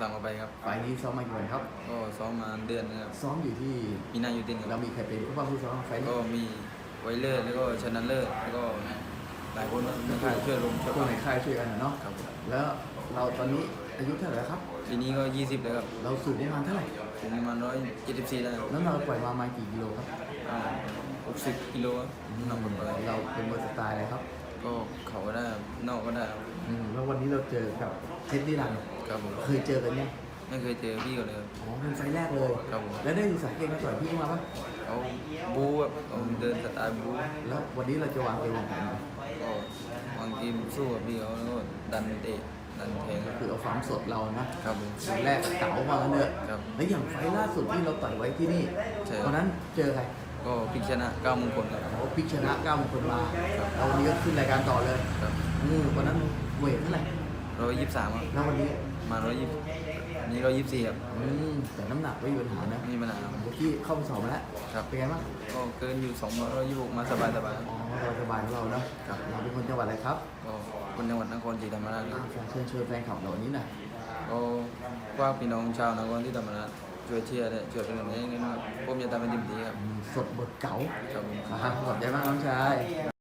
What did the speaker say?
สั่งมาไปครับไฟล์นี้ซ้อมมากี่วันครับ ก็ซ้อมมาเดือนนึงครับซ้อมอยู่ที่มีนายูตินคเรารับมีใครเป็นผู้ว่าผู้ซ้อมไฟล์นี้ก็มีไวเลอร์แล้วก็ชนะเลิศแล้วก็หลายคนนะครับช่วยลงช่วยพวกในค่ายช่วยกันนะเนาะครับผมแล้วเราตอนนี้อายุเท่าไหร่แล้วครับ ปีนี้ก็ 20แล้วครับเราสูงประมาณเท่าไหร่ผมประมาณ174ได้ครับแล้วเราปล่อยมาประมาณกี่กิโลครับอ่า60กิโลครับนำหมดไปเราเป็นมวยสไตล์อะไรครับก็เขาก็ได้ครับนอกก็ได้ครับอืม แล้ววันนี้เราเจอกับเพชรนิรันดร์ครับผมเคยเจอกันยังไม่เคยเจอพี่เขาเลยครับ อ๋อเป็นไฟล์แรกเลยครับผม แล้วได้ศึกษาเกมมาต่อยพี่มาปะเขาบู๊แบบเขาเดินสไตล์บู๊แล้ววันนี้เราจะวางเกมวางแผนไงก็บางทีมสู้กับพี่เขาแล้วก็ดันเตะดันแทงครับคือเอาความสดเรานะครับผมสิ่งแรกเก๋ามาเนอะครับแล้วอย่างไฟล์ล่าสุดที่เราต่อยไว้ที่นี่ใช่ครับ วันนั้นเจอใครก็พลิกชนะเก้ามงคลครับโอ้ พิกชนะ9มงคลมาแล้ววันนี้ก็ขึ้นรายการต่อเลยครับอืมวันนั้นเวทเท่าไหร่ร้อยยี่สิบสามครับแล้ววันนี้มาร้อยยี่นี่ร้อยยี่สิบสี่ครับอืมแต่น้ำหนักไม่มีปัญหานะไม่มีปัญหาครับ เมื่อกี้เข้าไปสอบมาแล้วครับ เป็นไงบ้างก็เกินอยู่สองร้อยยี่สิบหกมาสบายสบายๆอ๋อเราสบายของเราเนาะครับเราเป็นคนจังหวัดอะไรครับก็คนจังหวัดนครศรีธรรมราชคอ่ารับฝากเชิญชวนแฟนคลับเราวันนี้หน่อยก็ว่าพี่น้องชาวนครศรีธรรมราช ช่วยเชียร์ด้วยช่วยเป็นกำลังใจให้ด้วยนะครับผมจะทำเป็นเต็มที่ครับอืมสดบทเก๋าครับผม อ่าขอบใจมากน้องชาย